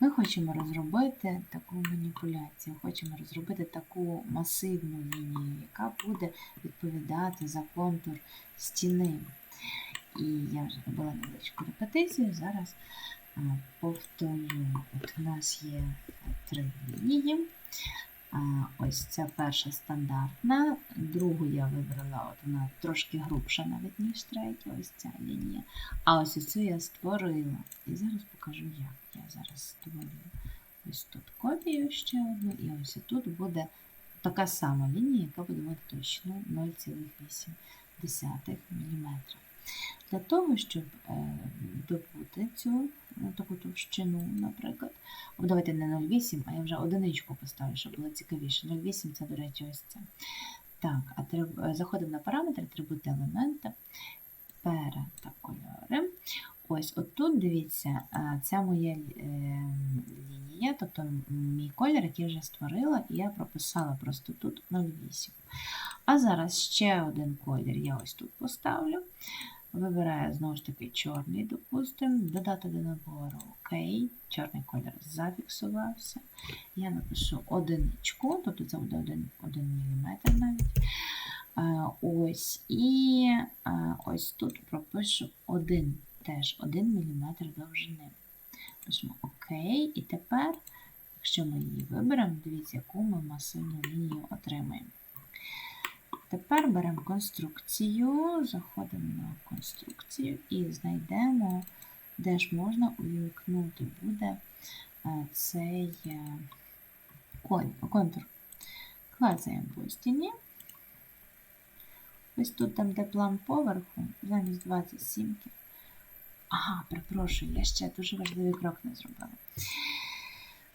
Ми хочемо розробити таку маніпуляцію, хочемо розробити таку масивну лінію, яка буде відповідати за контур стіни. І я вже робила невеличку репетицію. Зараз повторю. От у нас є три лінії. Ось ця перша стандартна, другу я вибрала, от вона трошки грубша навіть, ніж третя, ось ця лінія. А ось цю я створила. І зараз покажу як. Я зараз створюю ось тут копію ще одну, і ось тут буде така сама лінія, яка буде точно 0,8 мм. Для того, щоб е, добути цю ну, таку товщину, наприклад, давайте не 0,8, а я вже одиничку поставлю, щоб було цікавіше. 0,8 це, до речі, ось це. Так, атриб... е, заходимо на параметри, атрибути елемента, пера та кольори. Ось отут, дивіться, е, ця моя е, лінія, тобто мій колір, який я вже створила, і я прописала просто тут 0,8. А зараз ще один колір я ось тут поставлю. Вибираю знову ж таки чорний, допустимо, додати до набору ОК, чорний колір зафіксувався. Я напишу одиничку, тобто це буде 1, 1 мм навіть. Ось, і ось тут пропишу 1, теж 1 мм довжини. Пишемо ОК. І тепер, якщо ми її виберемо, дивіться, яку ми масивну лінію отримаємо. Тепер беремо конструкцію, заходимо на конструкцію і знайдемо, де ж можна увімкнути буде е, цей е, контур. Клацаємо по стіні. Ось тут, там, де план поверху, замість 27. Ага, перепрошую, я ще дуже важливий крок не зробила.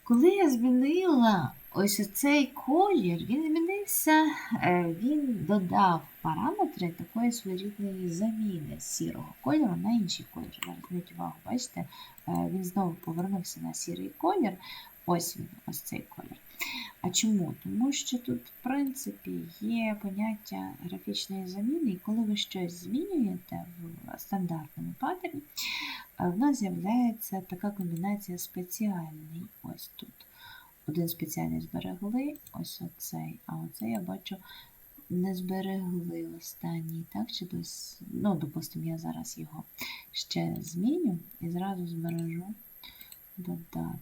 Коли я змінила ось цей колір, він змінився, е, він додав параметри такої своєрідної заміни сірого кольору на інший колір. Зверніть увагу, бачите, е, він знову повернувся на сірий колір. Ось він, ось цей колір. А чому? Тому що тут, в принципі, є поняття графічної заміни, і коли ви щось змінюєте в стандартному паттерні, е, в нас з'являється така комбінація спеціальний. Ось тут. Один спеціальний зберегли, ось оцей, а оцей я бачу не зберегли останній, так? Чи десь, ну, допустимо, я зараз його ще зміню і зразу збережу додати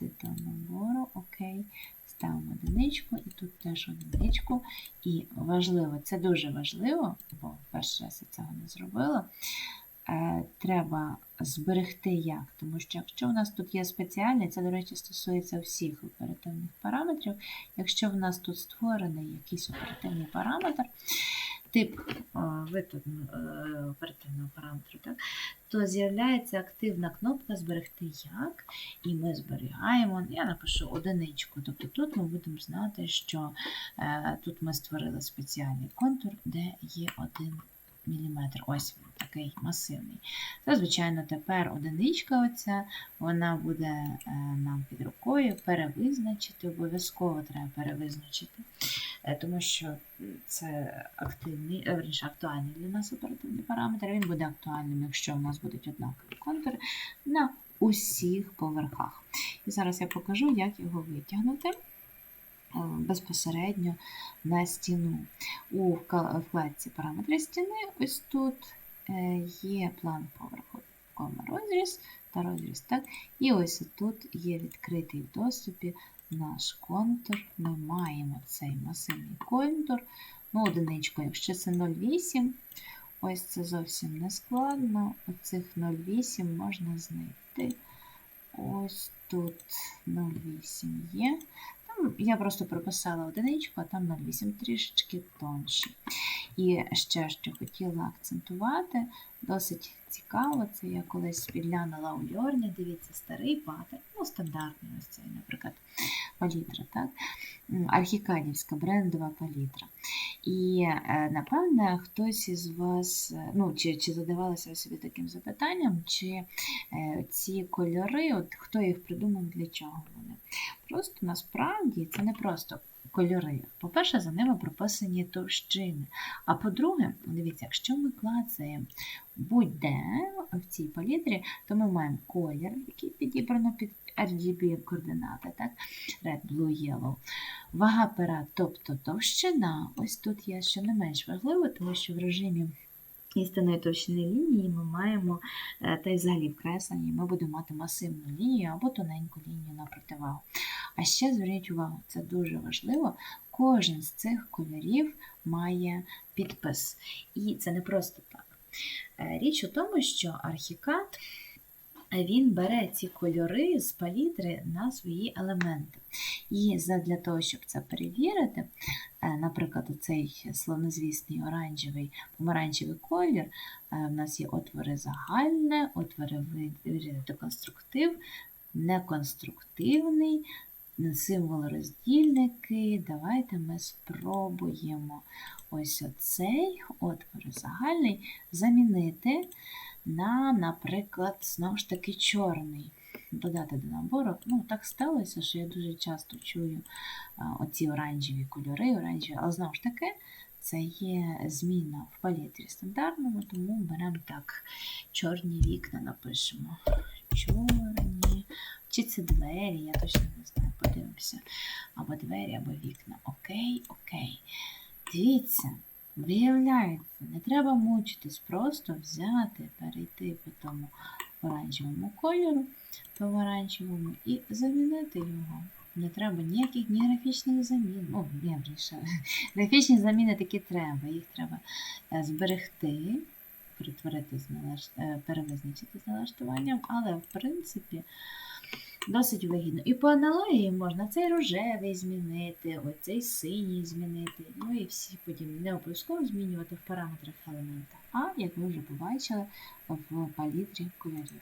до набору. Окей. Ставимо одиничку і тут теж одиничку. І важливо, це дуже важливо, бо перший раз я цього не зробила. Е, треба зберегти як. Тому що якщо у нас тут є спеціальний, це, до речі, стосується всіх оперативних параметрів. Якщо в нас тут створений якийсь оперативний параметр, тип е, е, оперативного параметру, так, то з'являється активна кнопка Зберегти як, і ми зберігаємо. Я напишу одиничку. Тобто тут ми будемо знати, що тут ми створили спеціальний контур, де є один міліметр. Ось він такий масивний. Це, звичайно, тепер одиничка оця, вона буде е, нам під рукою перевизначити, обов'язково треба перевизначити, е, тому що це активний, е, верніше, актуальний для нас оперативний параметр. Він буде актуальним, якщо в нас будуть однакові контури на усіх поверхах. І зараз я покажу, як його витягнути безпосередньо на стіну. У вкладці параметри стіни ось тут е, є план поверху, розріз та розріз. Так? І ось тут є відкритий в доступі наш контур. Ми маємо цей масивний контур. Ну, одиничку, якщо це 0,8, ось це зовсім не складно. Оцих 0,8 можна знайти. Ось тут 0,8 є. Я просто прописала одиничку, а там 0,8 трішечки тонше. І ще що хотіла акцентувати, досить цікаво, це я колись підглянула у Льорні, дивіться, старий патер, ну, стандартний ось цей, наприклад, палітра, так? Архікадівська брендова палітра. І, е, напевне, хтось із вас, е, ну, чи, чи задавалися собі таким запитанням, чи е, ці кольори, от хто їх придумав, для чого вони? Просто насправді це не просто кольори. По-перше, за ними прописані товщини. А по-друге, дивіться, якщо ми клацаємо будь-де в цій палітрі, то ми маємо колір, який підібрано під RGB координати, так? Red, Blue, Yellow. Вага пера, тобто товщина, ось тут є що не менш важливо, тому що в режимі істинної товщини лінії ми маємо, е, та й взагалі в кресленні ми будемо мати масивну лінію або тоненьку лінію на противагу. А ще зверніть увагу, це дуже важливо. Кожен з цих кольорів має підпис. І це не просто так. Е, Річ у тому, що архікад е, він бере ці кольори з палітри на свої елементи. І для того, щоб це перевірити, е, наприклад, цей словнозвісний оранжевий помаранчевий колір, е, у нас є отвори загальне, отвори вигляду конструктив, неконструктивний, символ роздільники. Давайте ми спробуємо ось оцей отвор загальний замінити на, наприклад, знову ж таки чорний. Додати до набору. Ну, так сталося, що я дуже часто чую оці оранжеві кольори, оранжеві, але знову ж таки, це є зміна в палітрі стандартному, тому беремо так, чорні вікна напишемо. Чорні. Чи це двері, я точно не знаю, подивимося. Або двері, або вікна. Окей, окей. Дивіться, виявляється, не треба мучитись, просто взяти, перейти по тому оранжевому кольору, помаранчевому, і замінити його. Не треба ніяких ні графічних замін. Ну, ні, більше. Графічні заміни такі треба. Їх треба е, зберегти, перетворити з налаш... е, перевизначити з налаштуванням, але в принципі досить вигідно. І по аналогії можна цей рожевий змінити, оцей синій змінити, ну і всі подібні. Не обов'язково змінювати в параметрах елемента, а як ви вже побачили в палітрі кольорів.